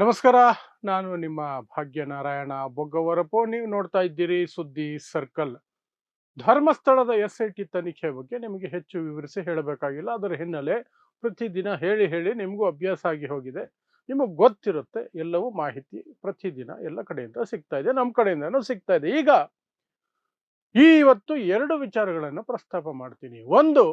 ನಮಸ್ಕಾರ, ನಾನು ನಿಮ್ಮ ಭಾಗ್ಯನಾರಾಯಣ ಬೊಗ್ಗವರಪು. ನೀವು ನೋಡ್ತಾ ಇದ್ದೀರಿ ಸುದ್ದಿ ಸರ್ಕಲ್. ಧರ್ಮಸ್ಥಳದ ಎಸ್ ಐ ಟಿ ತನಿಖೆ ಬಗ್ಗೆ ನಿಮಗೆ ಹೆಚ್ಚು ವಿವರಿಸಿ ಹೇಳಬೇಕಾಗಿಲ್ಲ. ಅದರ ಹಿನ್ನೆಲೆ ಪ್ರತಿದಿನ ಹೇಳಿ ಹೇಳಿ ನಿಮಗೂ ಅಭ್ಯಾಸ ಆಗಿ ಹೋಗಿದೆ. ನಿಮಗೆ ಗೊತ್ತಿರುತ್ತೆ, ಎಲ್ಲವೂ ಮಾಹಿತಿ ಪ್ರತಿದಿನ ಎಲ್ಲ ಕಡೆಯಿಂದ ಸಿಗ್ತಾ ಇದೆ ನಮ್ಮ ಕಡೆಯಿಂದನೂ ಸಿಗ್ತಾ ಇದೆ. ಈಗ ಈ ಇವತ್ತು ಎರಡು ವಿಚಾರಗಳನ್ನು ಪ್ರಸ್ತಾಪ ಮಾಡ್ತೀನಿ. ಒಂದು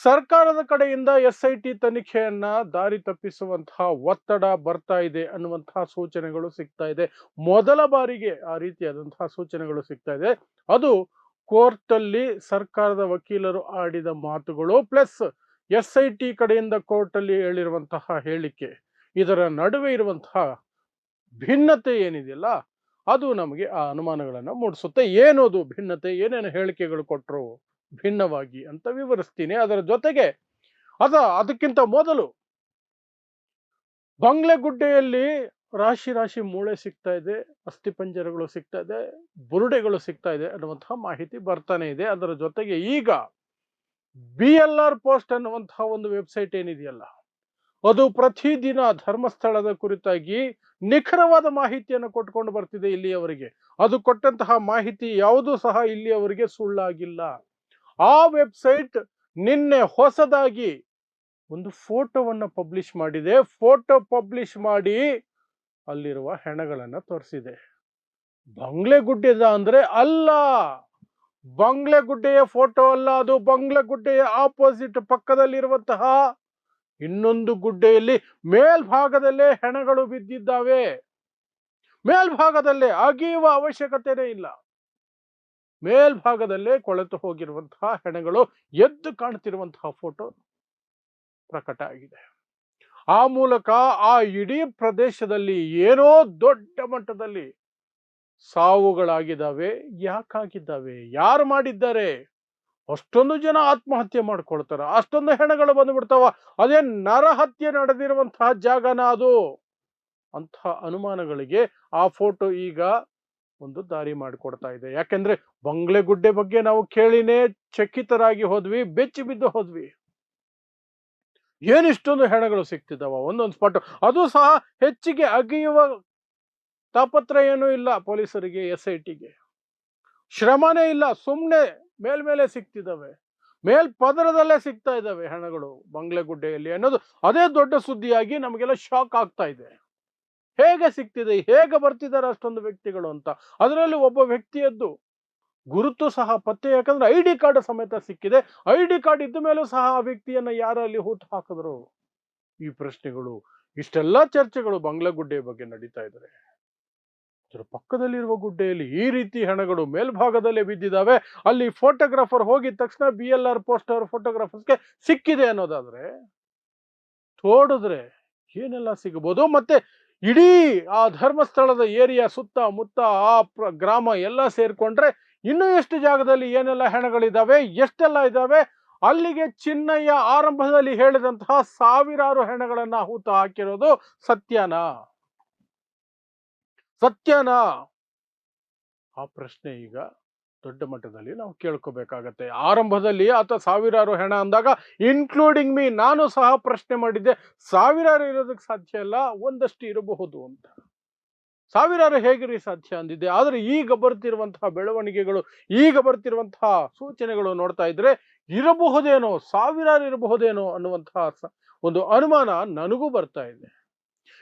ಸರ್ಕಾರದ ಕಡೆಯಿಂದ ಎಸ್ ಐ ಟಿ ತನಿಖೆಯನ್ನ ದಾರಿ ತಪ್ಪಿಸುವಂತಹ ಒತ್ತಡ ಬರ್ತಾ ಇದೆ ಅನ್ನುವಂತಹ ಸೂಚನೆಗಳು ಸಿಗ್ತಾ ಇದೆ. ಮೊದಲ ಬಾರಿಗೆ ಆ ರೀತಿಯಾದಂತಹ ಸೂಚನೆಗಳು ಸಿಗ್ತಾ ಇದೆ. ಅದು ಕೋರ್ಟ್ ಅಲ್ಲಿ ಸರ್ಕಾರದ ವಕೀಲರು ಆಡಿದ ಮಾತುಗಳು ಪ್ಲಸ್ ಎಸ್ ಐ ಟಿ ಕಡೆಯಿಂದ ಕೋರ್ಟ್ ಅಲ್ಲಿ ಹೇಳಿರುವಂತಹ ಹೇಳಿಕೆ. ಇದರ ನಡುವೆ ಇರುವಂತಹ ಭಿನ್ನತೆ ಏನಿದೆಯಲ್ಲ, ಅದು ನಮಗೆ ಆ ಅನುಮಾನಗಳನ್ನು ಮೂಡಿಸುತ್ತೆ. ಏನೋದು ಭಿನ್ನತೆ? ಏನೇನು ಹೇಳಿಕೆಗಳು ಕೊಟ್ಟರು ಭಿನ್ನವಾಗಿ ಅಂತ ವಿವರಿಸ್ತೀನಿ. ಅದರ ಜೊತೆಗೆ ಅದ, ಅದಕ್ಕಿಂತ ಮೊದಲು ಬಂಗ್ಲೆಗುಡ್ಡೆಯಲ್ಲಿ ರಾಶಿ ರಾಶಿ ಮೂಳೆ ಸಿಗ್ತಾ ಇದೆ ಅಸ್ಥಿಪಂಜರಗಳು ಸಿಗ್ತಾ ಇದೆ, ಬುರುಡೆಗಳು ಸಿಗ್ತಾ ಇದೆ ಅನ್ನುವಂತಹ ಮಾಹಿತಿ ಬರ್ತಾನೆ ಇದೆ. ಅದರ ಜೊತೆಗೆ ಈಗ ಬಿ ಎಲ್ ಆರ್ ಪೋಸ್ಟ್ ಅನ್ನುವಂತಹ ಒಂದು ವೆಬ್ಸೈಟ್ ಏನಿದೆಯಲ್ಲ, ಅದು ಪ್ರತಿದಿನ ಧರ್ಮಸ್ಥಳದ ಕುರಿತಾಗಿ ನಿಖರವಾದ ಮಾಹಿತಿಯನ್ನು ಕೊಟ್ಕೊಂಡು ಬರ್ತಿದೆ ಇಲ್ಲಿಯವರಿಗೆ. ಅದು ಕೊಟ್ಟಂತಹ ಮಾಹಿತಿ ಯಾವುದೂ ಸಹ ಇಲ್ಲಿಯವರಿಗೆ ಸುಳ್ಳಾಗಿಲ್ಲ. ಆ ವೆಬ್ಸೈಟ್ ನಿನ್ನೆ ಹೊಸದಾಗಿ ಒಂದು ಫೋಟೋವನ್ನು ಪಬ್ಲಿಷ್ ಮಾಡಿದೆ. ಫೋಟೋ ಪಬ್ಲಿಷ್ ಮಾಡಿ ಅಲ್ಲಿರುವ ಹೆಣಗಳನ್ನು ತೋರಿಸಿದೆ. ಬಂಗ್ಲೆಗುಡ್ಡೆದ ಅಂದ್ರೆ ಅಲ್ಲ, ಬಂಗ್ಲೆಗುಡ್ಡೆಯ ಫೋಟೋ ಅಲ್ಲ ಅದು. ಬಂಗ್ಲೆಗುಡ್ಡೆಯ ಆಪೋಸಿಟ್ ಪಕ್ಕದಲ್ಲಿರುವಂತಹ ಇನ್ನೊಂದು ಗುಡ್ಡೆಯಲ್ಲಿ ಮೇಲ್ಭಾಗದಲ್ಲೇ ಹೆಣಗಳು ಬಿದ್ದಿದ್ದಾವೆ. ಮೇಲ್ಭಾಗದಲ್ಲೇ ಅಗಿಯುವ ಅವಶ್ಯಕತೆನೇ ಇಲ್ಲ. ಮೇಲ್ಭಾಗದಲ್ಲೇ ಕೊಳೆತು ಹೋಗಿರುವಂತಹ ಹೆಣಗಳು ಎದ್ದು ಕಾಣುತ್ತಿರುವಂತಹ ಫೋಟೋ ಪ್ರಕಟ ಆಗಿದೆ. ಆ ಮೂಲಕ ಆ ಇಡೀ ಪ್ರದೇಶದಲ್ಲಿ ಏನೋ ದೊಡ್ಡ ಮಟ್ಟದಲ್ಲಿ ಸಾವುಗಳಾಗಿದ್ದಾವೆ, ಯಾಕಾಗಿದ್ದಾವೆ, ಯಾರು ಮಾಡಿದ್ದಾರೆ, ಅಷ್ಟೊಂದು ಜನ ಆತ್ಮಹತ್ಯೆ ಮಾಡ್ಕೊಳ್ತಾರ, ಅಷ್ಟೊಂದು ಹೆಣಗಳು ಬಂದ್ಬಿಡ್ತಾವ, ಅದೇ ನರಹತ್ಯೆ ನಡೆದಿರುವಂತಹ ಜಾಗನ ಅದು ಅಂತಹ ಅನುಮಾನಗಳಿಗೆ ಆ ಫೋಟೋ ಈಗ ಒಂದು ದಾರಿ ಮಾಡಿಕೊಡ್ತಾ ಇದೆ. ಯಾಕೆಂದ್ರೆ ಬಂಗ್ಲೆಗುಡ್ಡೆ ಬಗ್ಗೆ ನಾವು ಕೇಳಿನೇ ಚಕಿತರಾಗಿ ಹೋದ್ವಿ, ಬೆಚ್ಚಿ ಬಿದ್ದು ಹೋದ್ವಿ. ಏನಿಷ್ಟೊಂದು ಹೆಣಗಳು ಸಿಗ್ತಿದ್ದಾವ ಒಂದೊಂದು ಸ್ಪಾಟ್ ಅದು ಸಹ ಹೆಚ್ಚಿಗೆ ಅಗಿಯುವ ತಾಪತ್ರ ಏನೂ ಇಲ್ಲ ಪೊಲೀಸರಿಗೆ ಎಸ್ ಐ ಟಿಗೆ ಶ್ರಮನೇ ಇಲ್ಲ ಸುಮ್ಮನೆ ಮೇಲ್ಮೇಲೆ ಸಿಗ್ತಿದ್ದಾವೆ ಮೇಲ್ ಪದರದಲ್ಲೇ ಸಿಗ್ತಾ ಇದ್ದಾವೆ ಹೆಣಗಳು ಬಂಗ್ಲೆಗುಡ್ಡೆಯಲ್ಲಿ ಅನ್ನೋದು. ಅದೇ ದೊಡ್ಡ ಸುದ್ದಿಯಾಗಿ ನಮಗೆಲ್ಲ ಶಾಕ್ ಆಗ್ತಾ ಇದೆ. ಹೇಗೆ ಸಿಗ್ತಿದೆ ಹೇಗೆ ಬರ್ತಿದ್ದಾರೆ ಅಷ್ಟೊಂದು ವ್ಯಕ್ತಿಗಳು ಅಂತ. ಅದರಲ್ಲಿ ಒಬ್ಬ ವ್ಯಕ್ತಿಯದ್ದು ಗುರುತು ಸಹ ಪತ್ತೆ, ಯಾಕಂದ್ರೆ ಐ ಡಿ ಕಾರ್ಡ್ ಸಮೇತ ಸಿಕ್ಕಿದೆ. ಐ ಡಿ ಕಾರ್ಡ್ ಇದ್ದ ಮೇಲೂ ಸಹ ಆ ವ್ಯಕ್ತಿಯನ್ನ ಯಾರಲ್ಲಿ ಹೂತು ಹಾಕಿದ್ರು? ಈ ಪ್ರಶ್ನೆಗಳು. ಇಷ್ಟೆಲ್ಲ ಚರ್ಚೆಗಳು ಬಂಗ್ಲಾಗುಡ್ಡೆಯ ಬಗ್ಗೆ ನಡೀತಾ ಇದ್ದಾರೆ ಅದರ ಪಕ್ಕದಲ್ಲಿರುವ ಗುಡ್ಡೆಯಲ್ಲಿ ಈ ರೀತಿ ಹೆಣಗಳು ಮೇಲ್ಭಾಗದಲ್ಲೇ ಬಿದ್ದಿದ್ದಾವೆ ಅಲ್ಲಿ ಫೋಟೋಗ್ರಾಫರ್ ಹೋಗಿದ ತಕ್ಷಣ ಬಿ ಎಲ್ ಆರ್ ಪೋಸ್ಟರ್ ಫೋಟೋಗ್ರಾಫರ್ಸ್ಗೆ ಸಿಕ್ಕಿದೆ ಅನ್ನೋದಾದ್ರೆ, ತೋಡಿದ್ರೆ ಏನೆಲ್ಲ ಸಿಗಬಹುದು ಮತ್ತೆ ಇಡೀ ಆ ಧರ್ಮಸ್ಥಳದ ಏರಿಯಾ ಸುತ್ತ ಮುತ್ತ ಆ ಗ್ರಾಮ ಎಲ್ಲ ಸೇರ್ಕೊಂಡ್ರೆ ಇನ್ನೂ ಎಷ್ಟು ಜಾಗದಲ್ಲಿ ಏನೆಲ್ಲ ಹೆಣಗಳಿದ್ದಾವೆ ಎಷ್ಟೆಲ್ಲ ಇದ್ದಾವೆ ಅಲ್ಲಿಗೆ ಚಿನ್ನಯ್ಯ ಆರಂಭದಲ್ಲಿ ಹೇಳಿದಂತಹ ಸಾವಿರಾರು ಹೆಣಗಳನ್ನ ಹೂತ ಹಾಕಿರೋದು ಸತ್ಯನಾ. ಸತ್ಯನಾ. ಆ ಪ್ರಶ್ನೆ ಈಗ ದೊಡ್ಡ ಮಟ್ಟದಲ್ಲಿ ನಾವು ಕೇಳ್ಕೋಬೇಕಾಗತ್ತೆ. ಆರಂಭದಲ್ಲಿ ಆತ ಸಾವಿರಾರು ಹೆಣ ಅಂದಾಗ ಇನ್ಕ್ಲೂಡಿಂಗ್ ಮೀ ನಾನು ಸಹ ಪ್ರಶ್ನೆ ಮಾಡಿದ್ದೆ, ಸಾವಿರಾರು ಇರೋದಕ್ಕೆ ಸಾಧ್ಯ ಇಲ್ಲ, ಒಂದಷ್ಟು ಇರಬಹುದು ಅಂತ. ಸಾವಿರಾರು ಹೇಗಿರಿ ಸಾಧ್ಯ ಅಂದಿದ್ದೆ. ಆದರೆ ಈಗ ಬರ್ತಿರುವಂತಹ ಬೆಳವಣಿಗೆಗಳು, ಈಗ ಬರ್ತಿರುವಂತಹ ಸೂಚನೆಗಳು ನೋಡ್ತಾ ಇದ್ರೆ, ಇರಬಹುದೇನೋ, ಸಾವಿರಾರು ಇರಬಹುದೇನೋ ಅನ್ನುವಂತಹ ಒಂದು ಅನುಮಾನ ನನಗೂ ಬರ್ತಾ ಇದೆ.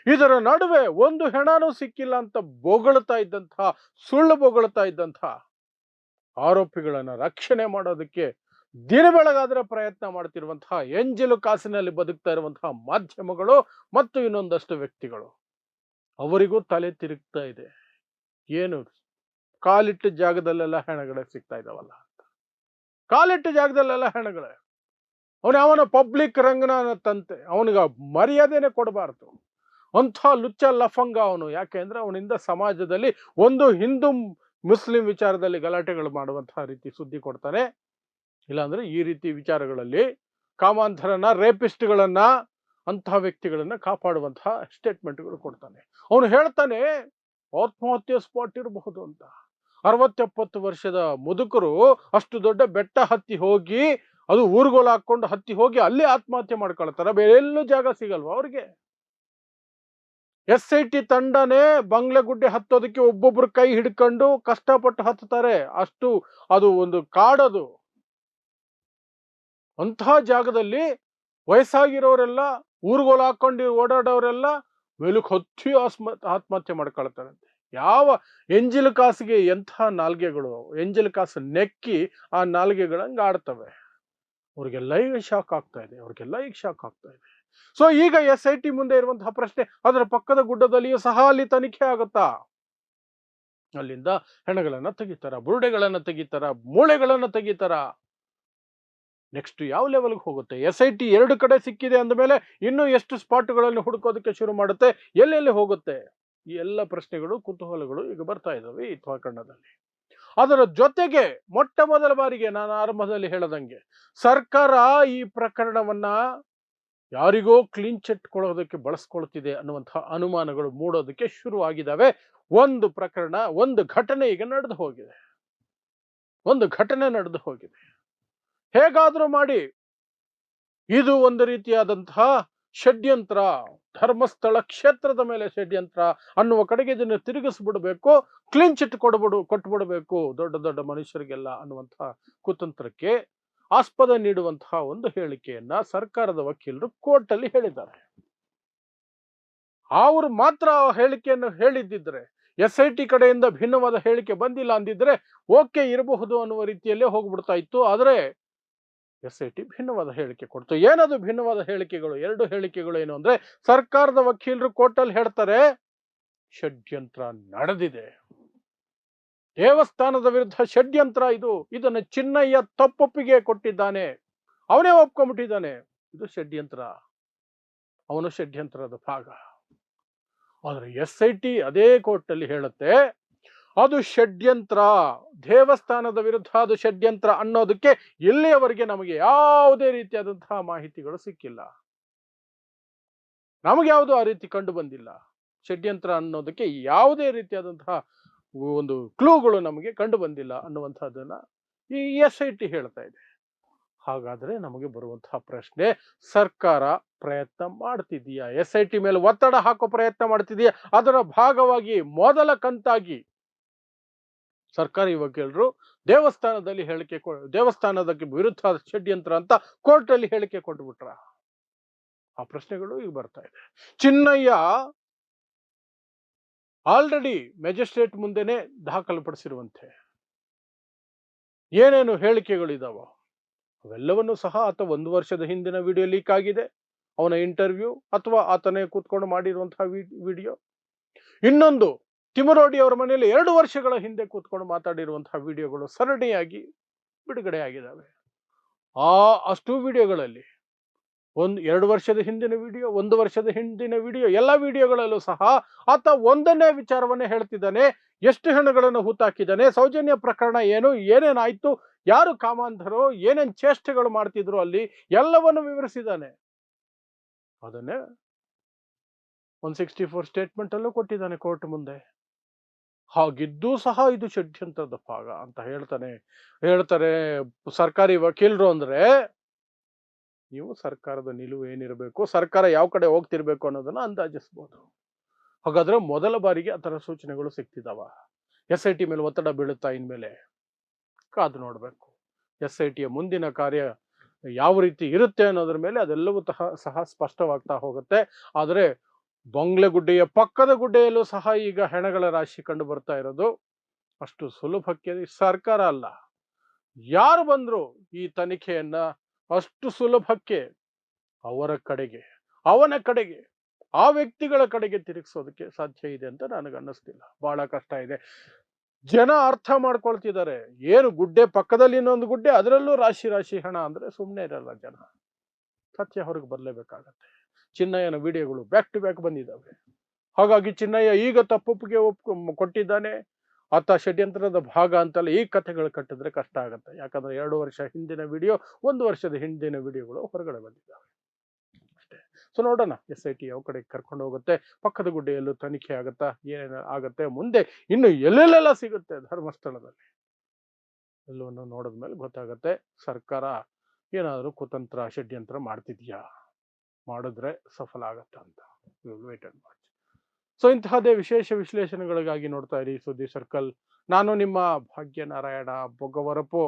ಇದರ ನಡುವೆ ಒಂದು ಹೆಣನೂ ಸಿಕ್ಕಿಲ್ಲ ಅಂತ ಬೊಗಳ್ತಾ ಇದ್ದಂತಹ, ಸುಳ್ಳು ಬೊಗಳ್ತಾ ಇದ್ದಂತಹ ಆರೋಪಿಗಳನ್ನ ರಕ್ಷಣೆ ಮಾಡೋದಕ್ಕೆ ದಿನ ಬೆಳಗಾದ್ರೆ ಪ್ರಯತ್ನ ಮಾಡ್ತಿರುವಂತಹ ಎಂಜಲು ಕಾಸಿನಲ್ಲಿ ಬದುಕ್ತಾ ಇರುವಂತಹ ಮಾಧ್ಯಮಗಳು ಮತ್ತು ಇನ್ನೊಂದಷ್ಟು ವ್ಯಕ್ತಿಗಳು. ಅವರಿಗೂ ತಲೆ ತಿರುಗ್ತಾ ಇದೆ. ಏನು? ಕಾಲಿಟ್ಟ ಜಾಗದಲ್ಲೆಲ್ಲ ಹೆಣಗಳೇ ಸಿಗ್ತಾ ಇದಾವಲ್ಲ ಕಾಲಿಟ್ಟ ಜಾಗದಲ್ಲೆಲ್ಲ ಹೆಣಗಳೇ. ಅವನ ಅವನ ಪಬ್ಲಿಕ್ ರಂಗನ ತಂತೆ. ಅವನಿಗೆ ಮರ್ಯಾದೆನೆ ಕೊಡಬಾರ್ದು. ಅಂಥ ಲುಚ್ಚ ಲಫಂಗ ಅವನು. ಯಾಕೆಂದ್ರೆ ಅವನಿಂದ ಸಮಾಜದಲ್ಲಿ ಒಂದು ಹಿಂದೂ ಮುಸ್ಲಿಂ ವಿಚಾರದಲ್ಲಿ ಗಲಾಟೆಗಳು ಮಾಡುವಂತಹ ರೀತಿ ಸುದ್ದಿ ಕೊಡ್ತಾನೆ ಇಲ್ಲಾಂದ್ರೆ ಈ ರೀತಿ ವಿಚಾರಗಳಲ್ಲಿ ಕಾಮಾಂಧರನ ರೇಪಿಸ್ಟ್ಗಳನ್ನ, ಅಂತಹ ವ್ಯಕ್ತಿಗಳನ್ನ ಕಾಪಾಡುವಂತಹ ಸ್ಟೇಟ್ಮೆಂಟ್ಗಳು ಕೊಡ್ತಾನೆ. ಅವನು ಹೇಳ್ತಾನೆ, ಆತ್ಮಹತ್ಯೆ ಸ್ಪಾಟ್ ಇರಬಹುದು ಅಂತ. ಅರವತ್ತೆಪ್ಪತ್ತು ವರ್ಷದ ಮುದುಕರು ಅಷ್ಟು ದೊಡ್ಡ ಬೆಟ್ಟ ಹತ್ತಿ ಹೋಗಿ, ಅದು ಊರುಗೋಲು ಹಾಕೊಂಡು ಹತ್ತಿ ಹೋಗಿ ಅಲ್ಲೇ ಆತ್ಮಹತ್ಯೆ ಮಾಡ್ಕೊಳ್ತಾರೆ. ಬೇರೆ ಎಲ್ಲೂ ಜಾಗ ಸಿಗಲ್ವಾ ಅವ್ರಿಗೆ? ಎಸ್ ಐ ಟಿ ತಂಡನೇ ಬಂಗ್ಲೆಗುಡ್ಡೆ ಹತ್ತೋದಕ್ಕೆ ಒಬ್ಬೊಬ್ರು ಕೈ ಹಿಡ್ಕೊಂಡು ಕಷ್ಟಪಟ್ಟು ಹತ್ತಾರೆ ಅಷ್ಟು ಅದು ಒಂದು ಕಾಡದು. ಅಂತಹ ಜಾಗದಲ್ಲಿ ವಯಸ್ಸಾಗಿರೋರೆಲ್ಲ, ಊರ್ಗೋಲ್ ಹಾಕೊಂಡು ಓಡಾಡೋರೆಲ್ಲ ಮೇಲಕ್ಕೆ ಹೊತ್ತಿ ಆಸ್ಮ, ಆತ್ಮಹತ್ಯೆ ಮಾಡ್ಕೊಳ್ತಾರಂತೆ ಯಾವ ಎಂಜಿಲ್ ಕಾಸಿಗೆ ಎಂಥ ನಾಲ್ಗೆಗಳು, ಎಂಜಿಲ್ ಕಾಸು ನೆಕ್ಕಿ ಆ ನಾಲ್ಗೆಗಳಂಗೆ ಆಡ್ತವೆ. ಅವ್ರಿಗೆಲ್ಲ ಈಗ ಶಾಕ್ ಆಗ್ತಾ ಇದೆ. ಅವ್ರಿಗೆಲ್ಲ ಈಗ ಶಾಕ್ ಆಗ್ತಾ ಇದೆ. ಸೊ ಈಗ ಎಸ್ ಐ ಟಿ ಮುಂದೆ ಇರುವಂತಹ ಪ್ರಶ್ನೆ, ಅದರ ಪಕ್ಕದ ಗುಡ್ಡದಲ್ಲಿಯೂ ಸಹ ಅಲ್ಲಿ ತನಿಖೆ ಆಗುತ್ತಾ? ಅಲ್ಲಿಂದ ಹೆಣಗಳನ್ನ ತೆಗಿತಾರ, ಬುರುಡೆಗಳನ್ನ ತೆಗಿತಾರ, ಮೂಳೆಗಳನ್ನ ತೆಗಿತಾರ. ನೆಕ್ಸ್ಟ್ ಯಾವ ಲೆವೆಲ್ಗೆ ಹೋಗುತ್ತೆ? ಎಸ್ ಐ ಟಿ ಎರಡು ಕಡೆ ಸಿಕ್ಕಿದೆ ಅಂದಮೇಲೆ ಇನ್ನೂ ಎಷ್ಟು ಸ್ಪಾಟ್ಗಳನ್ನು ಹುಡುಕೋದಕ್ಕೆ ಶುರು ಮಾಡುತ್ತೆ? ಎಲ್ಲೆಲ್ಲಿ ಹೋಗುತ್ತೆ? ಈ ಎಲ್ಲ ಪ್ರಶ್ನೆಗಳು, ಕುತೂಹಲಗಳು ಈಗ ಬರ್ತಾ ಇದ್ದಾವೆ ಈ ತ್ವಾಕಂಡದಲ್ಲಿ ಅದರ ಜೊತೆಗೆ ಮೊಟ್ಟ ಮೊದಲ ಬಾರಿಗೆ ನಾನು ಆರಂಭದಲ್ಲಿ ಹೇಳದಂಗೆ, ಸರ್ಕಾರ ಈ ಪ್ರಕರಣವನ್ನ ಯಾರಿಗೋ ಕ್ಲೀನ್ ಚಿಟ್ ಕೊಡೋದಕ್ಕೆ ಬಳಸ್ಕೊಳ್ತಿದೆ ಅನ್ನುವಂತಹ ಅನುಮಾನಗಳು ಮೂಡೋದಕ್ಕೆ ಶುರುವಾಗಿದ್ದಾವೆ. ಒಂದು ಪ್ರಕರಣ, ಒಂದು ಘಟನೆ ಈಗ ನಡೆದು ಹೋಗಿದೆ. ಒಂದು ಘಟನೆ ನಡೆದು ಹೋಗಿದೆ. ಹೇಗಾದ್ರೂ ಮಾಡಿ. ಇದು ಒಂದು ರೀತಿಯಾದಂತಹ ಷಡ್ಯಂತ್ರ. ಧರ್ಮಸ್ಥಳ ಕ್ಷೇತ್ರದ ಮೇಲೆ ಷಡ್ಯಂತ್ರ ಅನ್ನುವ ಕಡೆಗೆ ಇದನ್ನು ತಿರುಗಿಸ್ಬಿಡ್ಬೇಕು. ಕ್ಲೀನ್ ಚಿಟ್ ಕೊಡ್ಬಿಡು, ಕೊಟ್ಬಿಡ್ಬೇಕು ದೊಡ್ಡ ದೊಡ್ಡ ಮನುಷ್ಯರಿಗೆಲ್ಲ ಅನ್ನುವಂತಹ ಕುತಂತ್ರಕ್ಕೆ ಆಸ್ಪದ ನೀಡುವಂತಹ ಒಂದು ಹೇಳಿಕೆಯನ್ನ ಸರ್ಕಾರದ ವಕೀಲರು ಕೋರ್ಟ್ ಅಲ್ಲಿ ಹೇಳಿದ್ದಾರೆ. ಅವರು ಮಾತ್ರ ಹೇಳಿಕೆಯನ್ನು ಹೇಳಿದ್ದಿದ್ರೆ, ಎಸ್ ಐ ಟಿ ಕಡೆಯಿಂದ ಭಿನ್ನವಾದ ಹೇಳಿಕೆ ಬಂದಿಲ್ಲ ಅಂದಿದ್ರೆ ಓಕೆ ಇರಬಹುದು ಅನ್ನುವ ರೀತಿಯಲ್ಲೇ ಹೋಗ್ಬಿಡ್ತಾ ಇತ್ತು. ಆದರೆ ಎಸ್ ಐ ಟಿ ಭಿನ್ನವಾದ ಹೇಳಿಕೆ ಕೊಡ್ತು. ಏನದು ಭಿನ್ನವಾದ ಹೇಳಿಕೆಗಳು? ಎರಡು ಹೇಳಿಕೆಗಳು ಏನು ಅಂದ್ರೆ ಸರ್ಕಾರದ ವಕೀಲರು ಕೋರ್ಟಲ್ಲಿ ಹೇಳ್ತಾರೆ, ಷಡ್ಯಂತ್ರ ನಡೆದಿದೆ. ದೇವಸ್ಥಾನದ ವಿರುದ್ಧ ಷಡ್ಯಂತ್ರ ಇದು. ಇದನ್ನು ಚಿನ್ನಯ್ಯ ತಪ್ಪೊಪ್ಪಿಗೆ ಕೊಟ್ಟಿದ್ದಾನೆ. ಅವನೇ ಒಪ್ಕೊಂಡ್ಬಿಟ್ಟಿದ್ದಾನೆ. ಇದು ಷಡ್ಯಂತ್ರ. ಅವನು ಷಡ್ಯಂತ್ರದ ಭಾಗ. ಆದರೆ ಎಸ್ ಐ ಟಿ ಅದೇ ಕೋರ್ಟಲ್ಲಿ ಹೇಳುತ್ತೆ, ಅದು ಷಡ್ಯಂತ್ರ. ದೇವಸ್ಥಾನದ ವಿರುದ್ಧ ಅದು ಷಡ್ಯಂತ್ರ ಅನ್ನೋದಕ್ಕೆ ಇಲ್ಲಿಯವರೆಗೆ ನಮಗೆ ಯಾವುದೇ ರೀತಿಯಾದಂತಹ ಮಾಹಿತಿಗಳು ಸಿಕ್ಕಿಲ್ಲ. ನಮಗೆ ಯಾವುದು ಆ ರೀತಿ ಕಂಡು ಬಂದಿಲ್ಲ. ಷಡ್ಯಂತ್ರ ಅನ್ನೋದಕ್ಕೆ ಯಾವುದೇ ರೀತಿಯಾದಂತಹ ಒಂದು ಕ್ಲೂಗಳು ನಮಗೆ ಕಂಡು ಬಂದಿಲ್ಲ ಅನ್ನುವಂಥದ್ದನ್ನ ಈ ಎಸ್ ಐ ಟಿ ಹೇಳ್ತಾ ಇದೆ. ಹಾಗಾದ್ರೆ ನಮಗೆ ಬರುವಂತಹ ಪ್ರಶ್ನೆ, ಸರ್ಕಾರ ಪ್ರಯತ್ನ ಮಾಡ್ತಿದೆಯಾ ಎಸ್ ಐ ಟಿ ಮೇಲೆ ಒತ್ತಡ ಹಾಕೋ ಪ್ರಯತ್ನ ಮಾಡ್ತಿದೆಯಾ ಅದರ ಭಾಗವಾಗಿ ಮೊದಲ ಕಂತಾಗಿ ಸರ್ಕಾರಿ ವಕೀಲರು ದೇವಸ್ಥಾನದಲ್ಲಿ ಹೇಳಿಕೆ ಕೊ, ದೇವಸ್ಥಾನದಕ್ಕೆ ವಿರುದ್ಧ ಷಡ್ಯಂತ್ರ ಅಂತ ಕೋರ್ಟಲ್ಲಿ ಹೇಳಿಕೆ ಕೊಟ್ಬಿಟ್ರ. ಆ ಪ್ರಶ್ನೆಗಳು ಈಗ ಬರ್ತಾ ಇದೆ. ಚಿನ್ನಯ್ಯ ಆಲ್ರೆಡಿ ಮ್ಯಾಜಿಸ್ಟ್ರೇಟ್ ಮುಂದೆನೆ ದಾಖಲುಪಡಿಸಿರುವಂತೆ. ಏನೇನು ಹೇಳಿಕೆಗಳಿದಾವ? ಅವೆಲ್ಲವನ್ನು ಸಹ ಆತ ಒಂದು ವರ್ಷದ ಹಿಂದಿನ ವಿಡಿಯೋ ಲೀಕ್ ಆಗಿದೆ. ಅವನ ಇಂಟರ್ವ್ಯೂ ಅಥವಾ ಆತನೇ ಕೂತ್ಕೊಂಡು ಮಾಡಿರುವಂತಹ ವಿಡಿಯೋ. ಇನ್ನೊಂದು, ತಿಮರೋಡಿ ಅವರ ಮನೆಯಲ್ಲಿ ಎರಡು ವರ್ಷಗಳ ಹಿಂದೆ ಕೂತ್ಕೊಂಡು ಮಾತಾಡಿರುವಂತಹ ವಿಡಿಯೋಗಳು ಸರಣಿಯಾಗಿ ಬಿಡುಗಡೆ ಆಗಿದ್ದಾವೆ ಆ ಅಷ್ಟು ವಿಡಿಯೋಗಳಲ್ಲಿ ಒಂದು ಎರಡು ವರ್ಷದ ಹಿಂದಿನ ವಿಡಿಯೋ, ಒಂದು ವರ್ಷದ ಹಿಂದಿನ ವಿಡಿಯೋ, ಎಲ್ಲ ವಿಡಿಯೋಗಳಲ್ಲೂ ಸಹ ಆತ ಒಂದನೇ ವಿಚಾರವನ್ನೇ ಹೇಳ್ತಿದ್ದಾನೆ. ಎಷ್ಟು ಹೆಣ್ಣುಗಳನ್ನು ಹೂತಾಕಿದ್ದಾನೆ, ಸೌಜನ್ಯ ಪ್ರಕರಣ ಏನು ಏನೇನಾಯ್ತು ಯಾರು ಕಾಮಾಂಧರು, ಏನೇನ್ ಚೇಷ್ಟೆಗಳು ಮಾಡ್ತಿದ್ರು ಅಲ್ಲಿ, ಎಲ್ಲವನ್ನು ವಿವರಿಸಿದ್ದಾನೆ. ಅದನ್ನೇ ಒನ್ ಸಿಕ್ಸ್ಟಿ ಫೋರ್ ಸ್ಟೇಟ್ಮೆಂಟ್ ಅಲ್ಲೂ ಕೊಟ್ಟಿದ್ದಾನೆ ಕೋರ್ಟ್ ಮುಂದೆ. ಹಾಗಿದ್ದೂ ಸಹ ಇದು ಷಡ್ಯಂತ್ರದ ಭಾಗ ಅಂತ ಹೇಳ್ತಾನೆ. ಹೇಳ್ತಾರೆ ಸರ್ಕಾರಿ ವಕೀಲರು ಅಂದ್ರೆ ನೀವು ಸರ್ಕಾರದ ನಿಲುವು ಏನಿರಬೇಕು, ಸರ್ಕಾರ ಯಾವ ಕಡೆ ಹೋಗ್ತಿರ್ಬೇಕು ಅನ್ನೋದನ್ನ ಅಂದಾಜಿಸ್ಬೋದು. ಹಾಗಾದ್ರೆ ಮೊದಲ ಬಾರಿಗೆ ಆ ಥರ ಸೂಚನೆಗಳು ಸಿಗ್ತಿದಾವ. ಎಸ್ ಐ ಟಿ ಮೇಲೆ ಒತ್ತಡ ಬೀಳುತ್ತಾ ಇನ್ಮೇಲೆ? ಕಾದು ನೋಡಬೇಕು. ಎಸ್ ಐ ಟಿಯ ಮುಂದಿನ ಕಾರ್ಯ ಯಾವ ರೀತಿ ಇರುತ್ತೆ ಅನ್ನೋದ್ರ ಮೇಲೆ ಅದೆಲ್ಲವೂ ತಹ, ಸಹ ಸ್ಪಷ್ಟವಾಗ್ತಾ ಹೋಗುತ್ತೆ. ಆದರೆ ಬಂಗ್ಲೆಗುಡ್ಡೆಯ ಪಕ್ಕದ ಗುಡ್ಡೆಯಲ್ಲೂ ಸಹ ಈಗ ಹೆಣಗಳ ರಾಶಿ ಕಂಡು ಬರ್ತಾ ಇರೋದು. ಅಷ್ಟು ಸುಲಭಕ್ಕೆ ಸರ್ಕಾರ ಅಲ್ಲ. ಯಾರು ಬಂದರೂ ಈ ತನಿಖೆಯನ್ನ ಅಷ್ಟು ಸುಲಭಕ್ಕೆ ಅವರ ಕಡೆಗೆ, ಅವನ ಕಡೆಗೆ, ಆ ವ್ಯಕ್ತಿಗಳ ಕಡೆಗೆ ತಿರುಗಿಸೋದಕ್ಕೆ ಸಾಧ್ಯ ಇದೆ ಅಂತ ನನಗೆ ಅನ್ನಿಸ್ತಿಲ್ಲ. ಬಹಳ ಕಷ್ಟ ಇದೆ. ಜನ ಅರ್ಥ ಮಾಡ್ಕೊಳ್ತಿದ್ದಾರೆ. ಏನು ಗುಡ್ಡೆ ಪಕ್ಕದಲ್ಲಿ ಇನ್ನೊಂದು ಗುಡ್ಡೆ, ಅದರಲ್ಲೂ ರಾಶಿ ರಾಶಿ ಹಣ ಅಂದ್ರೆ ಸುಮ್ಮನೆ ಇರಲ್ಲ ಜನ. ಸತ್ಯ ಹೊರಗೆ ಬರಲೇಬೇಕಾಗತ್ತೆ. ಚಿನ್ನಯ್ಯನ ವಿಡಿಯೋಗಳು ಬ್ಯಾಕ್ ಟು ಬ್ಯಾಕ್ ಬಂದಿದ್ದಾವೆ. ಹಾಗಾಗಿ ಚಿನ್ನಯ್ಯ ಈಗ ತಪ್ಪೊಪ್ಪಿಗೆ ಒಪ್ಕೊ ಕೊಟ್ಟಿದ್ದಾನೆ. ಆತ ಷಡ್ಯಂತ್ರದ ಭಾಗ ಅಂತಲ್ಲ ಈ ಕಥೆಗಳು ಕಟ್ಟಿದ್ರೆ ಕಷ್ಟ ಆಗುತ್ತೆ. ಯಾಕಂದ್ರೆ ಎರಡು ವರ್ಷ ಹಿಂದಿನ ವಿಡಿಯೋ, ಒಂದು ವರ್ಷದ ಹಿಂದಿನ ವಿಡಿಯೋಗಳು ಹೊರಗಡೆ ಬಂದಿದ್ದಾವೆ. ಅಷ್ಟೇ. ಸೊ ನೋಡೋಣ. ಎಸ್ ಐ ಟಿ ಯಾವ ಕಡೆ ಕರ್ಕೊಂಡು ಹೋಗುತ್ತೆ, ಪಕ್ಕದ ಗುಡ್ಡೆಯಲ್ಲೂ ತನಿಖೆ ಆಗುತ್ತಾ, ಏನೇನು ಆಗುತ್ತೆ, ಮುಂದೆ ಇನ್ನು ಎಲ್ಲೆಲ್ಲೆಲ್ಲ ಸಿಗುತ್ತೆ ಧರ್ಮಸ್ಥಳದಲ್ಲಿ. ಎಲ್ಲವನ್ನು ನೋಡಿದ ಮೇಲೆ ಗೊತ್ತಾಗತ್ತೆ. ಸರ್ಕಾರ ಏನಾದರೂ ಕುತಂತ್ರ, ಷಡ್ಯಂತ್ರ ಮಾಡ್ತಿದ್ಯಾ? ಮಾಡಿದ್ರೆ ಸಫಲ ಆಗತ್ತ ಅಂತ. ವೇಟ್ ವಾಚ್ ಸೊ ಇಂತಹದೇ ವಿಶೇಷ ವಿಶ್ಲೇಷಣೆಗಳಿಗಾಗಿ ನೋಡ್ತಾ ಇರಿ ಸುದ್ದಿ ಸರ್ಕಲ್. ನಾನು ನಿಮ್ಮ ಭಾಗ್ಯನಾರಾಯಣ ಬೊಗ್ಗವರಪು